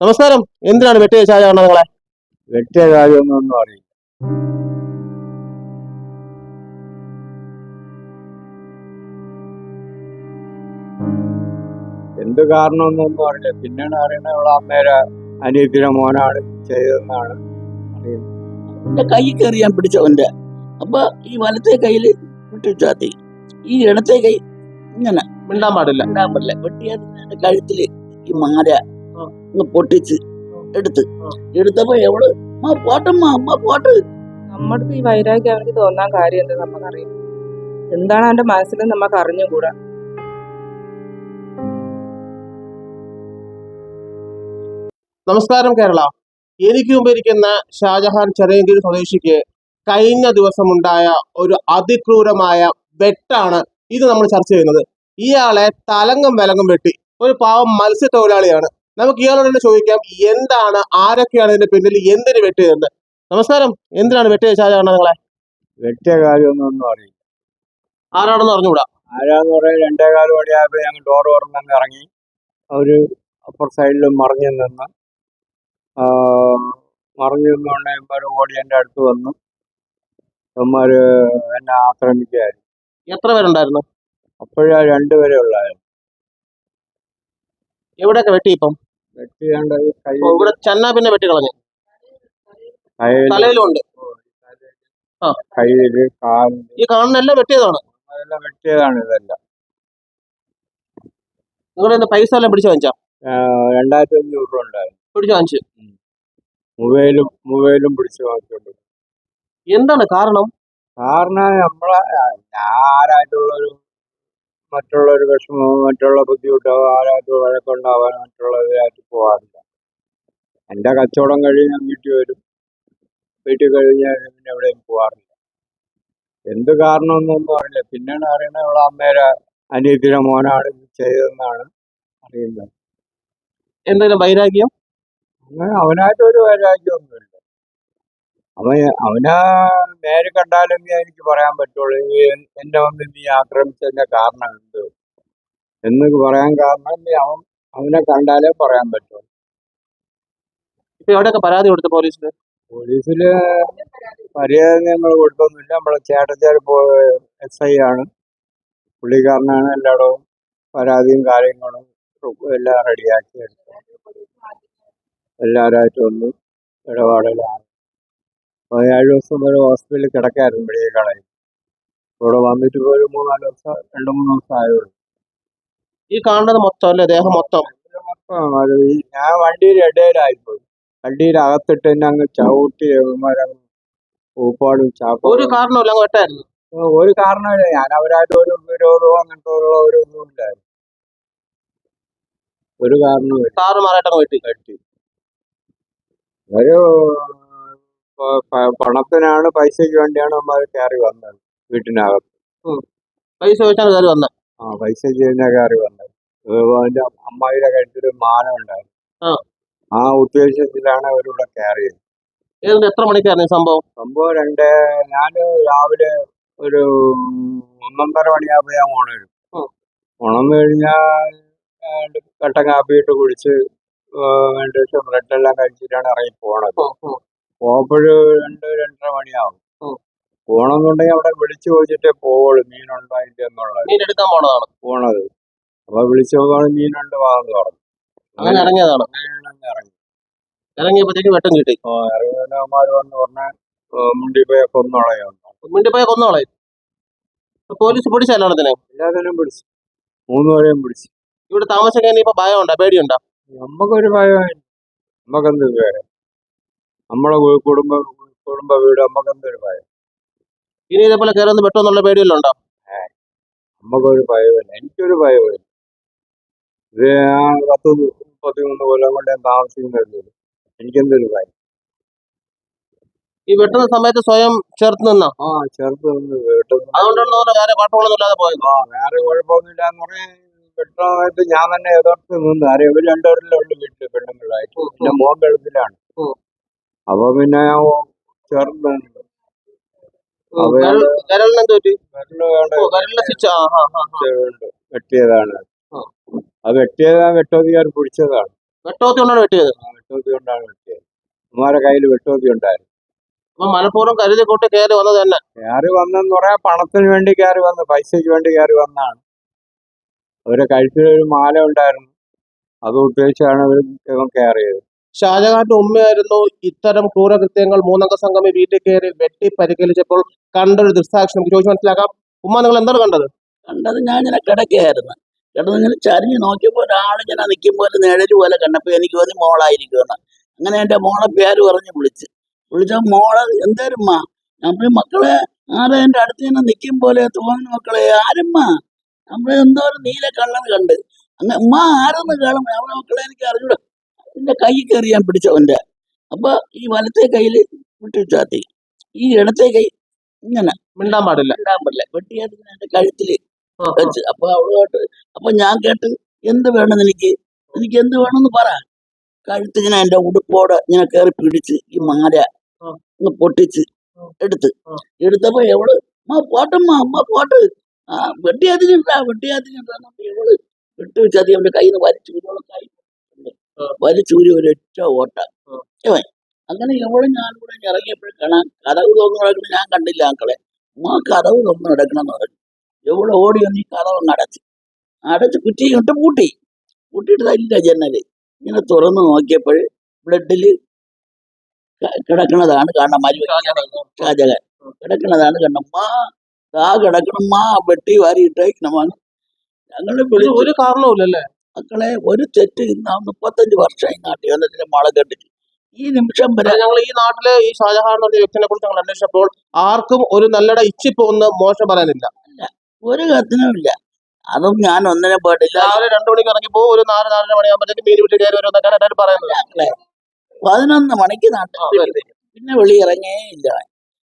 നമസ്കാരം. എന്തിനാണ് വെട്ടിയ ഷാജഹാൻ നിങ്ങളെ? വെട്ടിയ കാര്യമൊന്നും അറിയില്ല. എന്ത് കാരണമൊന്നും അറിയില്ല. പിന്നെയാണ് അറിയണത് ഇവിടെ അമ്മേരെ അനിയത്തിയുടെ മോനാണ് ചെയ്തതെന്നാണ് അറിയുന്നത്. എന്റെ കൈ കയറി ഞാൻ പിടിച്ചവന്റെ. അപ്പൊ ഈ വലത്തെ കയ്യിൽ വിട്ടു ചാത്തി ഈ ഇടത്തെ കൈ ഇങ്ങനെ മിണ്ടാൻ പാടില്ല. മിണ്ടാൻ പാടില്ല. വെട്ടിയാൽ കഴുത്തിൽ ഈ മാര അങ്ങ് പൊട്ടിച്ച് എടുത്ത്. എടുത്തപ്പോ എവൾ? അമ്മ പോട്ടമ്മ അമ്മ പോട്ട്. നമ്മുടെ ഈ വൈരാഗ്യം അവർക്ക് തോന്നാൻ കാര്യം എന്താ നമുക്കറിയാം എന്താണ് അവന്റെ മനസ്സിൽ നമുക്ക് അറിഞ്ഞുകൂടാ. നമസ്കാരം കേരള. എനിക്ക് മുമ്പ് ഇരിക്കുന്ന ഷാജഹാൻ ചെറിയങ്കിരി സ്വദേശിക്ക് കഴിഞ്ഞ ദിവസമുണ്ടായ ഒരു അതിക്രൂരമായ വെട്ടാണ് ഇത് നമ്മൾ ചർച്ച ചെയ്യുന്നത്. ഇയാളെ തലങ്ങും വിലങ്ങും വെട്ടി. ഒരു പാവം മത്സ്യത്തൊഴിലാളിയാണ്. നമുക്ക് ഇയാളോട് തന്നെ ചോദിക്കാം എന്താണ് ആരൊക്കെയാണ് ഇതിന്റെ പിന്നിൽ എന്തിന് വെട്ടിയതെന്ന്? നമസ്കാരം എന്തിനാണ് വെട്ടിയ ഷാജഹാൻ നിങ്ങളെ? വെട്ടിയ കാര്യമൊന്നും ഒന്നും അറിയില്ല. ആരാണെന്ന് അറിഞ്ഞുകൂടാ? ആരാന്ന് പറയാൻ രണ്ടേ കാലം വഴിയായപ്പോ ഞങ്ങൾ ഡോർ തുറന്നങ്ങ് ഇറങ്ങി. അവർ അപ്പർ സൈഡിൽ മറിഞ്ഞു നിന്ന് മറിഞ്ഞു നിന്നുകൊണ്ട് ഇവന്മാര് ഓടി എന്റെ അടുത്ത് വന്നു. ഇവന്മാര് എന്നെ ആക്രമിക്കുകയായിരുന്നു. എത്ര പേരുണ്ടായിരുന്നു? അപ്പോഴാ രണ്ടുപേരെ ഉള്ളായിരുന്നു. എവിടെയൊക്കെ വെട്ടി ഇപ്പം? വെട്ടിയാണ്ട് ഇവിടെ ചെന്ന പിന്നെ വെട്ടി. കളഞ്ഞു തലയിലും ഉണ്ട് ആ. കയ്യിൽ കാലിൽ. ഈ കാണുന്ന എല്ലാം വെട്ടിയതാണ്. അതെല്ലാം വെട്ടിയതാണ് ഇതെല്ലാം. നിങ്ങളുടെ പൈസ എല്ലാം പിടിച്ചു വാങ്ങിച്ചാ? ആ, രണ്ടായിരത്തി അഞ്ഞൂറ് രൂപ ഉണ്ടായിരുന്നു. പിടിച്ചു വാങ്ങിച്ചു. മൊബൈലും മൊബൈലും പിടിച്ചു വാങ്ങിച്ചുണ്ട്. എന്താണ് കാരണം? കാരണം നമ്മളെ ഞാൻ ആരായിട്ടുള്ളൊരു മറ്റുള്ളൊരു വിഷമവും മറ്റുള്ള ബുദ്ധിമുട്ടോ ആരായിട്ട് വഴക്കുണ്ടാവാൻ മറ്റുള്ളവരായിട്ട് പോകാറില്ല എന്റെ കച്ചവടം കഴിഞ്ഞ് ഞാൻ വീട്ടിൽ വരും. വീട്ടിൽ കഴിഞ്ഞാൽ പിന്നെ എവിടെയും പോകാറില്ല എന്ത് കാരണമെന്നൊന്നും അറിയില്ല. പിന്നെയാണ് അറിയണത് ഇവിടെ അമ്മേരെ അനിയത്തിയുടെ മോനാണ് ഇത് ചെയ്തതെന്നാണ് അറിയുന്നത്. എന്തെങ്കിലും വൈരാഗ്യം? അങ്ങനെ അവനായിട്ട് ഒരു വൈരാഗ്യമൊന്നുമില്ല അവൻ അവനാ നേരെ കണ്ടാലും എനിക്ക് പറയാൻ പറ്റുള്ളൂ. എന്റെ വന്ന് നീ ആക്രമിച്ചതിന്റെ കാരണം എന്ത്? എന്ന് പറയാൻ കാരണം നീ അവൻ അവനെ കണ്ടാലേ പറയാൻ പറ്റുള്ളൂ. ഇപ്പൊ എവിടെയൊക്കെ പരാതി കൊടുത്തു പോലീസിൽ? പോലീസിൽ പരാതി ഞങ്ങൾ കൊടുത്തൊന്നുമില്ല. നമ്മളെ ചേട്ടച്ചാർ എസ് ഐ ആണ്. പുള്ളിക്കാരനാണ് എല്ലായിടവും പരാതിയും കാര്യങ്ങളും എല്ലാം റെഡിയാക്കി എടുത്തത് ഒന്ന് ഇടപാടിലാണ് പതിനേഴ് ദിവസം വരെ ഹോസ്പിറ്റലിൽ കിടക്കായിരുന്നു മെഡിക്കൽ കളയിൽ ഇവിടെ വന്നിട്ട് ഇപ്പോൾ ഒരു മൂന്നാൽ ദിവസം രണ്ട് മൂന്ന് ദിവസം ആയുള്ളൂ. ഈ കാണുന്നത് മൊത്തം അല്ലേ? ദേഹം മൊത്തം? മൊത്തം അത് ഈ ഞാൻ വണ്ടിയിൽ ഇടയിലായിപ്പോയി. വണ്ടിയിൽ അകത്തിട്ട് തന്നെ അങ്ങ് ചവിട്ടി പൂപ്പാടും ഒരു കാരണമല്ല അങ്ങ് ഒരു കാരണമില്ല ഞാൻ അവരായിട്ട് ഒരു വിരോധമോ അങ്ങനത്തെ ഉള്ള ഒരു ഒന്നും ഇല്ലായിരുന്നു. ഒരു കാരണവും താറുമാറായിട്ട് അങ്ങ് വെട്ടി വെട്ടി. ഒരു പണത്തിനാണ് പൈസയ്ക്ക് വേണ്ടിയാണ് നമ്മൾ കയറി വന്നത് വീട്ടിനകത്ത്. പൈസ വെച്ചാണ് കയറി വന്നത് ആ പൈസ ചെയ്യുന്ന കയറി വന്നത് എന്റെ അതിന്റെ അമ്മായിയുടെ കഴുത്തിൽ മാല ഉണ്ടായിരുന്നു. ആ. ഉദ്ദേശത്തിലാണ് അവരിവിടെ കയറിയത് എത്ര മണിക്കായിരുന്നു സംഭവം? സംഭവം രണ്ട് ഞാൻ രാവിലെ ഒരു ഒന്നൊന്നര മണിയാകുമ്പോൾ ഞാൻ ഉണരും. ഉണർന്നു കഴിഞ്ഞാൽ കട്ടൻ കാപ്പി ഇട്ട് കുടിച്ച് വേണ്ട ബ്രെഡ് എല്ലാം കഴിച്ചിട്ടാണ് ഇറങ്ങി പോണത്. പോകുമ്പോഴ് രണ്ട് രണ്ടര മണിയാവും. പോണെന്നുണ്ടെങ്കിൽ അവിടെ വിളിച്ചു ചോദിച്ചിട്ടേ പോവുള്ളൂ മീനുണ്ടോ അതിന്റെ എന്നുള്ളത്. മീൻ എടുക്കാൻ പോണതാണ്. പോണത്. അപ്പൊ വിളിച്ചു പോകാണ് മീനുണ്ട് വാന്ന് പറഞ്ഞു. അങ്ങനെ ഇറങ്ങിയതാണ്. അങ്ങനെ ഇറങ്ങി. ഇറങ്ങിയപ്പോഴത്തേക്ക് വെട്ടം കിട്ടി. ഓ ഇറങ്ങിയവന്മാര് വന്ന് പറഞ്ഞ മുണ്ടിപ്പോയ പോയ മുണ്ടിപ്പോയ മിണ്ടി കൊന്നോളെ പോലീസ് പിടിച്ച അതിനെ എല്ലാത്തിനും പിടിച്ചു. മൂന്ന് പേരെയും പിടിച്ചു. ഇവിടെ താമസിക്കാൻ ഇപ്പൊ ഭയമുണ്ടോ? പേടിയുണ്ടോ? നമുക്കൊരു ഭയമായി നമുക്കെന്ത് പേര് നമ്മളെ കുടുംബ കുടുംബ വീട് നമുക്കെന്തൊരു ഭയം? ഇനി ഇതേപോലെ കയറി ഒന്ന് വെട്ടുമെന്നുള്ള പേടിയല്ലോ ഉണ്ടോ? നമുക്കൊരു ഭയമില്ല എനിക്കൊരു ഭയമില്ല ഇത് ഞാൻ പത്ത് മുപ്പത്തിമൂന്ന് കൊല്ലം കൊണ്ട് ഞാൻ താമസിക്കുന്നില്ല എനിക്കെന്തൊരു ഭയം? ഈ വെട്ടുന്ന സമയത്ത് സ്വയം ചേർത്ത് നിന്നോ? ആ ചേർത്ത് നിന്ന് വീട്ടിൽ അതുകൊണ്ടാണ് വേറെ കുഴപ്പങ്ങളൊന്നും പോയത്? ആ വേറെ കുഴപ്പമൊന്നുമില്ല എന്ന് പറഞ്ഞാൽ പെട്ടെന്നായിട്ട് ഞാൻ തന്നെ എതിർത്ത് നിന്ന്. ആരെയും ഇവർ രണ്ടുപേരിലേ ഉള്ളു വീട്ടിൽ പെണ്ണുങ്ങളായിട്ട് പിന്നെ മോൻ വെള്ളത്തിലാണ് ഉം. അപ്പൊ പിന്നെ ഞാൻ ചേർന്ന് നിന്ന്. ഉം, അപ്പൊ വിരലിന് എന്ത് വേണ്ട ഓ, ആ ആ ആ ആ. വെട്ടിയതാണ്. ആ. അത് വെട്ടിയതാ വെട്ടോതികാർ പിടിച്ചതാണ്. വെട്ടോത്തി കൊണ്ടാണ് വെട്ടിയത്? വെട്ടോത്തി കൊണ്ടാണ് വെട്ടിയത്. ഉമ്മാരെ കയ്യിൽ വെട്ടോത്തി ഉണ്ടായിരുന്നു. അപ്പൊ കരുതി കൂട്ടി കയറി വന്നത് തന്നെ. കയറി വന്നെന്ന് പറയാൻ പണത്തിന് വേണ്ടി കയറി വന്നു പൈസയ്ക്ക് വേണ്ടി കയറി വന്നാണ്. അവരെ കഴുത്തിൽ ഒരു മാല ഉണ്ടായിരുന്നു. അത് ഉപയോഗിച്ചാണ് അവർ കയറിയത് ഷാജഹാന്റെ ഉമ്മയായിരുന്നു ഇത്തരം ക്രൂരകൃത്യങ്ങൾ മൂന്നംഗ സംഘം ഈ വീട്ടിൽ കയറി വെട്ടി പരിഗണിച്ചപ്പോൾ കണ്ടൊരു ദൃക്സാക്ഷി നമുക്ക് ചോദിച്ചു മനസ്സിലാക്കാം. ഉമ്മ നിങ്ങൾ എന്താണ് കണ്ടത്? കണ്ടത് ഞാൻ ഇങ്ങനെ കിടക്കുകയായിരുന്നു. കിടന്ന് ഇങ്ങനെ ചരിഞ്ഞ് നോക്കിയപ്പോൾ ഒരാളിങ്ങനെ നിൽക്കുമ്പോൾ ഒരു പോലെ കണ്ടപ്പോൾ എനിക്ക് തോന്നി മോളായിരിക്കുമെന്ന്. അങ്ങനെ എന്റെ മോളെ പേര് പറഞ്ഞ് വിളിച്ച്. വിളിച്ച മോളെ എന്തേരുമ്മ? നമ്മൾ മക്കളെ ആരെ എന്റെ അടുത്ത് ഇങ്ങനെ നിൽക്കും പോലെ തോന്നുന്നു മക്കളെ? ആരുമ്മ? നമ്മൾ എന്തോ ഒരു നീല കള്ളൻ കണ്ട്. അങ്ങനെ ഉമ്മ ആരെന്ന് കാണുമ്പോൾ നമ്മളെ മക്കളെ എനിക്ക് അറിഞ്ഞൂടാ. എന്റെ കൈ കയറി ഞാൻ പിടിച്ചവന്റെ അപ്പൊ ഈ വലത്തെ കയ്യിൽ വിട്ടു ചാത്തി ഈ ഇടത്തെ കൈ ഇങ്ങനെ മിണ്ടാൻ പാടില്ല മിണ്ടാൻ പാടില്ല വെട്ടിയാത്ത എന്റെ കഴുത്തിൽ. വെച്ച് അപ്പൊ അവളോട്ട് അപ്പൊ ഞാൻ കേട്ട് എന്ത് വേണം എനിക്ക് എനിക്ക് എന്ത് വേണമെന്ന് പറ കഴുത്ത് ഇങ്ങനെ എന്റെ ഉടുപ്പോടെ ഇങ്ങനെ കയറി പിടിച്ച് ഈ മാല ആ. ഒന്ന് പൊട്ടിച്ച്. എടുത്ത്. എടുത്തപ്പോ എവൾ അമ്മ പോട്ടമ്മ അമ്മ പോട്ട് ആ വെട്ടിയാതിനുണ്ടാ വെട്ടിയാതിനുണ്ടാ എവൾ വിട്ടു വെച്ചാൽ അവന്റെ കയ്യിൽ നിന്ന് വലിച്ചു കൈ. വലിച്ചൂരി ഒരൊറ്റ ഓട്ട. അങ്ങനെ എവൾ ഞാൻ കൂടെ ഇറങ്ങിയപ്പോഴും കാണാൻ കഥവ് തുറന്നു കിടക്കണം ഞാൻ കണ്ടില്ല മക്കളെ. ആ കഥവ് തോന്നു കിടക്കണം എന്ന് പറഞ്ഞു. എവിടെ ഓടി വന്ന് ഈ കഥവ് അടച്ച്. അടച്ച് കുറ്റി ഇട്ട് പൂട്ടി. പൂട്ടിയിട്ട് ജനൽ. ഇങ്ങനെ തുറന്നു നോക്കിയപ്പോൾ ബ്ലഡിൽ കിടക്കണതാണ് കാണാൻ മരി ഷാജഹാൻ. കിടക്കണതാണ് കണ്ടമ്മ ആ കിടക്കണമ്മ വെട്ടി വാരി ഇട്ടേക്കണമാണ് ഞങ്ങൾ ഒരു കാരണവുമില്ലല്ലേ മക്കളെ ഒരു തെറ്റ് ഇന്ന് മുപ്പത്തഞ്ച് വർഷമായി നാട്ടിൽ വന്നിട്ട് മോളെ കണ്ടിട്ട്. ഈ നിമിഷം വരെ ഞങ്ങൾ ഈ നാട്ടിലെ ഈ ഷാജഹാൻ എന്ന വ്യക്തിനെ കുറിച്ച് ഞങ്ങൾ അന്വേഷിച്ചപ്പോൾ ആർക്കും ഒരു നല്ലട ഇച്ചിപ്പോന്ന് മോശം പറയാനില്ല. ഒരു കത്തിനും ഇല്ല. അതും ഞാൻ ഒന്നിനെ പോയിട്ടില്ല രാവിലെ രണ്ടു മണിക്ക് ഇറങ്ങിപ്പോ ഒരു നാല് നാലര മണിയാകുമ്പോഴത്തേക്ക് മീൻ വിട്ട് കയറി വരുമെന്നൊക്കെയാണ് എല്ലാവരും പറയുന്നത് മക്കളെ പതിനൊന്ന് മണിക്ക് നാട്ടിൽ. പിന്നെ വെളി ഇറങ്ങേ ഇല്ല.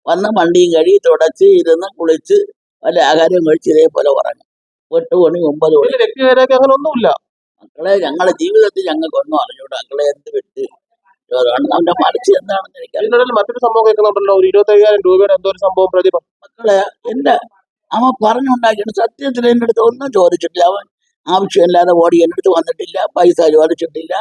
വന്ന വണ്ടിയും കഴി തുടച്ച് ഇരുന്ന് കുളിച്ച് വല്ല ആഹാരം കഴിച്ച് ഇതേപോലെ ഉറങ്ങും. എട്ട് മണി ഒമ്പത് മണി. വ്യക്തി അങ്ങനെ ഒന്നുമില്ല മക്കളെ ഞങ്ങളുടെ ജീവിതത്തിൽ ഞങ്ങൾക്ക് ഒന്നും അറിഞ്ഞൂട മക്കളെ എന്ത് വിട്ട്? അവന്റെ മറിച്ച് എന്താണെന്ന് എനിക്ക് മറ്റൊരു സംഭവം കേൾക്കുന്നുണ്ടല്ലോ. ഒരു ഇരുപത്തയ്യായിരം രൂപയുടെ എന്തോ ഒരു സംഭവം പ്രതിഭ മക്കളെ എന്റെ അവൻ പറഞ്ഞുണ്ടാക്കിയാണ് സത്യത്തിൽ എന്റെ അടുത്ത് ഒന്നും ചോദിച്ചിട്ടില്ല. അവൻ ആവശ്യമില്ലാതെ ഓടി എന്റെ അടുത്ത് വന്നിട്ടില്ല. പൈസ ചോദിച്ചിട്ടില്ല.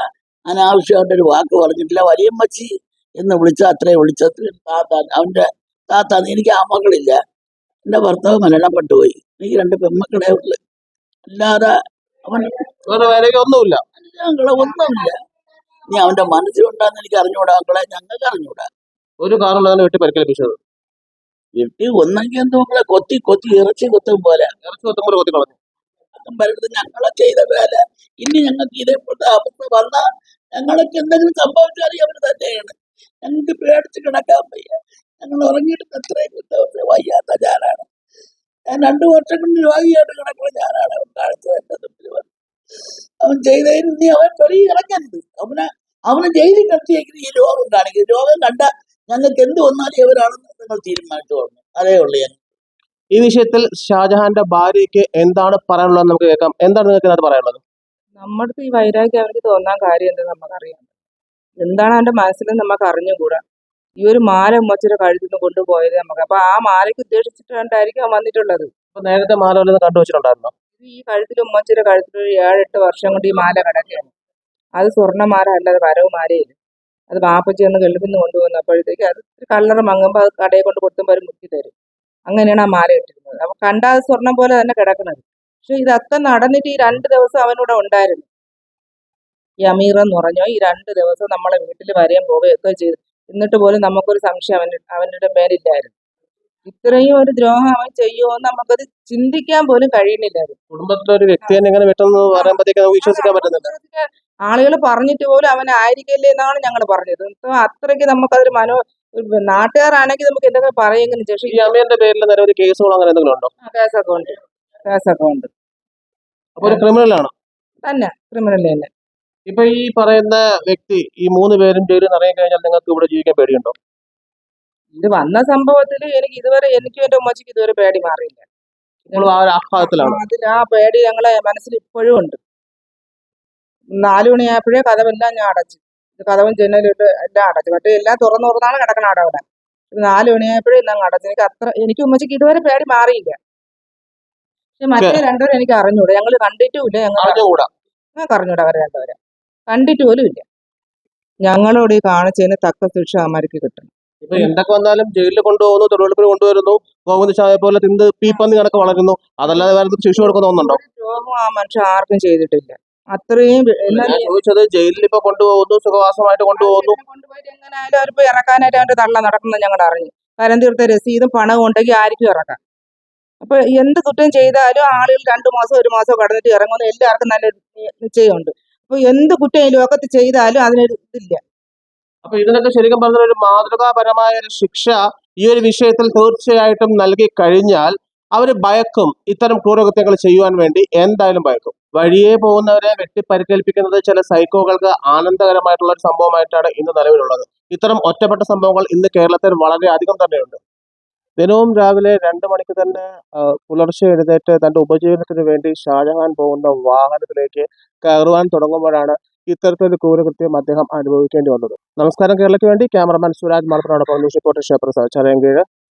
അനാവശ്യമായിട്ട് ഒരു വാക്ക് പറഞ്ഞിട്ടില്ല. വലിയ മച്ചി എന്ന് വിളിച്ച അത്രേ വിളിച്ചത്. താത്ത അവന്റെ താത്ത എനിക്ക് ആ മകളില്ല. എന്റെ ഭർത്താവ് മരണപ്പെട്ടുപോയി. എനിക്ക് രണ്ട് പെൺമക്കളെ ഉള്ളു. അല്ലാതെ അവൻ വേറെ വേറെ ഒന്നുമില്ല. ഞങ്ങളെ ഒന്നുമില്ല. നീ അവന്റെ മനസ്സിലുണ്ടാന്ന് എനിക്ക് അറിഞ്ഞൂടാ മക്കളെ ഞങ്ങൾക്ക് അറിഞ്ഞൂടാ. ഒരു കാറുള്ളതാണ് വെട്ടി പരിക്കേൽപ്പിച്ചത്. വീട്ടിൽ ഒന്നെങ്കിൽ എന്തോ മക്കളെ കൊത്തി കൊത്തി ഇറച്ചി കൊത്തും പോലെ. ഇറച്ചി കൊത്തും പോലെ കൊത്തി കളഞ്ഞു. പറയുന്നത് ഞങ്ങളെ ചെയ്ത വേല. ഇനി ഞങ്ങൾക്ക് ഇതേപോലത്തെ അവസ്ഥ വന്ന ഞങ്ങൾക്ക് എന്തെങ്കിലും സംഭവിച്ചാൽ അവർ തന്നെയാണ്. ഞങ്ങൾക്ക് പേടിച്ച് കിടക്കാൻ വയ്യ. ഞങ്ങൾ ഉറങ്ങിയിട്ട് എത്രയും ദിവസം വയ്യാത്ത ഞാനാണ് ഞാൻ രണ്ടു വർഷം കൊണ്ട് രോഗിയായിട്ട് കിടക്കുന്ന ഞാനാണ് അവൻ കാണിച്ചത് എന്റെ മുമ്പിൽ വന്ന് അവൻ ചെയ്തതിന് നീ അവൻ വെളിയിൽ ഇറങ്ങരുത്. അവനെ അവനെ ജയിലിൽ കടത്തിയെങ്കിലും ഈ രോഗം കാണിക്കും രോഗം കണ്ട ഞങ്ങൾക്ക് എന്ത് വന്നാലും ഇവരാണെന്ന് നിങ്ങൾ തീരുമാനിച്ചു പറഞ്ഞു അതേ ഉള്ളൂ ഞാൻ. ഈ വിഷയത്തിൽ ഷാജഹാന്റെ ഭാര്യയ്ക്ക് എന്താണ് പറയാനുള്ളത് നമുക്ക് കേൾക്കാം. എന്താണ് നിങ്ങൾക്ക് ഇതിനകത്ത് പറയാനുള്ളത്? നമ്മുടെ ഈ വൈരാഗ്യം അവർക്ക് തോന്നാൻ കാര്യം എന്താ നമുക്കറിയാം. എന്താണ് അവന്റെ മനസ്സിൽ നമുക്ക് അറിഞ്ഞുകൂടാ. ഈ ഒരു മാല ഉമ്മച്ചിയുടെ കഴുത്തിൽ നിന്ന് കൊണ്ടുപോയത് നമുക്ക്. അപ്പൊ ആ മാലയ്ക്ക് ഉദ്ദേശിച്ചിട്ടായിരിക്കും വന്നിട്ടുള്ളത്. നേരത്തെ മാല വല്ലതും കണ്ടുവച്ചിട്ടുണ്ടായിരുന്നോ? ഈ കഴുത്തിൽ ഉമ്മച്ചിയുടെ കഴുത്തിൽ ഒരു ഏഴെട്ട് വർഷം കൊണ്ട് ഈ മാല കിടക്കുകയാണ്. അത് സ്വർണമാല അല്ലാതെ വരവ് മാലയില്ല അത് വാപ്പച്ചി ഒന്ന് ഗൾഫിൽ നിന്ന് കൊണ്ടുവന്നപ്പോഴത്തേക്ക് അത് കളർ മങ്ങുമ്പോൾ അത് കടയിൽ കൊണ്ട് കൊടുത്തുമ്പോൾ അവർ മുക്കി തരും. അങ്ങനെയാണ് ആ മാല ഇട്ടിരുന്നത്. അപ്പൊ കണ്ടാൽ സ്വർണം സ്വർണം പോലെ തന്നെ കിടക്കുന്നത് പക്ഷെ ഇതൊക്കെ നടന്നിട്ട് ഈ രണ്ട് ദിവസം അവനൂടെ ഉണ്ടായിരുന്നു. ഈ അമീർ എന്ന് പറഞ്ഞോ ഈ രണ്ട് ദിവസം നമ്മളെ വീട്ടിൽ വരെയും പോവുകയൊക്കെ ചെയ്തു. എന്നിട്ട് പോലും നമുക്കൊരു സംശയം അവന്റെ അവന്റെ മേലില്ലായിരുന്നു. ഇത്രയും ഒരു ദ്രോഹം അവൻ ചെയ്യുമോ എന്ന് നമുക്കത് ചിന്തിക്കാൻ പോലും കഴിയുന്നില്ലായിരുന്നു. കുടുംബത്തിലെ ഒരു വ്യക്തി തന്നെ ഇങ്ങനെ വെട്ടെന്ന് പറയുമ്പോഴത്തേക്ക് നമുക്ക് വിശ്വസിക്കാൻ പറ്റുന്നില്ല. ആളുകൾ പറഞ്ഞിട്ട് പോലും അവൻ ആയിരിക്കില്ല എന്നാണ് ഞങ്ങൾ പറഞ്ഞത്. അത്രയ്ക്ക് നമുക്കതൊരു മനോ നാട്ടുകാരാണെങ്കിൽ നമുക്ക് എന്തെങ്കിലും പറയുമെങ്കിലും ഈ ശേഷി അമ്മേന്റെ പേരിൽ നിരവധി കേസുകൾ അങ്ങനെ എന്തെങ്കിലും ഉണ്ടോ? കേസൊക്കെ ഉണ്ട്. കേസൊക്കെ ഉണ്ട്. അപ്പൊ ഒരു ക്രിമിനൽ ആണോ? തന്നെ ക്രിമിനൽ തന്നെ. ഇപ്പൊ ഈ പറയുന്ന വ്യക്തി ഈ മൂന്ന് പേരും ജയിലിൽ ഇറങ്ങി കഴിഞ്ഞാൽ നിങ്ങൾക്ക് ഇവിടെ ജീവിക്കാൻ പേടിയുണ്ടോ? ഇത് വന്ന സംഭവത്തിൽ എനിക്ക് ഇതുവരെ എനിക്കും എന്റെ ഉമ്മച്ചിക്ക് ഇതുവരെ പേടി മാറിയില്ല. നിങ്ങൾ ആ ഒരു ആഘാതത്തിലാണ് അതിൽ ആ പേടി ഞങ്ങളെ മനസ്സിൽ ഇപ്പോഴും ഉണ്ട്. നാലു മണിയായപ്പോഴേ കഥവെല്ലാം ഞാൻ അടച്ചു. കഥവും ജനലിട്ട് എല്ലാം അടച്ചു. മറ്റേ എല്ലാം തുറന്നു തുറന്നാണ് കിടക്കണ അവിടെ. അവിടെ നാലു മണിയായപ്പോഴേ എല്ലാം അടച്ചു. എനിക്ക് അത്ര എനിക്ക് ഉമ്മച്ചിക്ക് ഇതുവരെ പേടി മാറിയില്ല. പക്ഷെ മറ്റേ രണ്ടുപേരും എനിക്ക് അറിഞ്ഞൂടാ. ഞങ്ങൾ കണ്ടിട്ടുമില്ല ഞങ്ങൾ ഞാൻ ഞങ്ങൾക്ക് അറിഞ്ഞൂടാ അവരെ രണ്ടുപേരെ. കണ്ടിട്ട് പോലും ഇല്ല. ഞങ്ങളോട് ഈ കാണിച്ചതിന് തക്ക ശിക്ഷ അമ്മർക്ക് കിട്ടണം. ഇപ്പൊ എന്തൊക്കെ വന്നാലും ജയിലിൽ കൊണ്ടുപോകുന്നു തൊഴിലുറപ്പിന് കൊണ്ടുവരുന്നു ഗോവിന്ദ് ചായ പോലെ തിന്ത് പീപ്പന്നി കണക്ക് വളരുന്നു. അതല്ലാതെ വേറെ ശിക്ഷ കൊടുക്കുന്നുണ്ടോ രോഗം ആ മനുഷ്യൻ ആർക്കും ചെയ്തിട്ടില്ല. അത്രയും ചോദിച്ചത് ജയിലിൽ ഇപ്പൊ കൊണ്ടുപോകുന്നു സുഖവാസമായിട്ട് കൊണ്ടുപോകുന്നു. കൊണ്ടുപോയിട്ട് എങ്ങനെയായാലും അവരിപ്പോ ഇറക്കാനായിട്ട് അവന്റെ തള്ള നടക്കുന്നത് ഞങ്ങൾ അറിഞ്ഞു. തരം തീർത്ത രസീതും പണവും ഉണ്ടെങ്കിൽ ആർക്കും ഇറക്കാം. അപ്പൊ എന്ത് കുറ്റം ചെയ്താലും ആളുകൾ രണ്ടു മാസം ഒരു മാസം കടന്നിട്ട് ഇറങ്ങുന്ന. എല്ലാവർക്കും നല്ല നിശ്ചയമുണ്ട്. അപ്പൊ എന്ത് കുറ്റം ഈ ലോകത്ത് ചെയ്താലും അതിനൊരു ഇതില്ല. അപ്പൊ ഇതിനൊക്കെ ശരിക്കും പറഞ്ഞ ഒരു മാതൃകാപരമായ ഒരു ശിക്ഷ ഈ ഒരു വിഷയത്തിൽ തീർച്ചയായിട്ടും നൽകി കഴിഞ്ഞാൽ അവർ ഭയക്കും ഇത്തരം ക്രൂരകൃത്യങ്ങൾ ചെയ്യുവാൻ വേണ്ടി. എന്തായാലും ഭയക്കും. വഴിയെ പോകുന്നവരെ വെട്ടിപ്പരിക്കേൽപ്പിക്കുന്നത് ചില സൈക്കോകൾക്ക് ആനന്ദകരമായിട്ടുള്ള ഒരു സംഭവമായിട്ടാണ് ഇന്ന് നിലവിലുള്ളത്. ഇത്തരം ഒറ്റപ്പെട്ട സംഭവങ്ങൾ ഇന്ന് കേരളത്തിൽ വളരെ അധികം തന്നെയുണ്ട്. ദിനവും രാവിലെ രണ്ട് മണിക്ക് തന്നെ പുലർച്ചെ എഴുന്നേറ്റ് തന്റെ ഉപജീവനത്തിന് വേണ്ടി ഷാജഹാൻ പോകുന്ന വാഹനത്തിലേക്ക് കയറുവാൻ തുടങ്ങുമ്പോഴാണ് ഇത്തരത്തിലൊരു ക്രൂരകൃത്യം അദ്ദേഹം അനുഭവിക്കേണ്ടി വന്നത്. നമസ്കാരം കേരളയ്ക്ക് വേണ്ടി ക്യാമറമാൻ സുരാജ് മാർപ്പനോടൊപ്പം ന്യൂസ് റിപ്പോർട്ടർ ഷെപ്രസാദ്. ചരയൻകീഴ്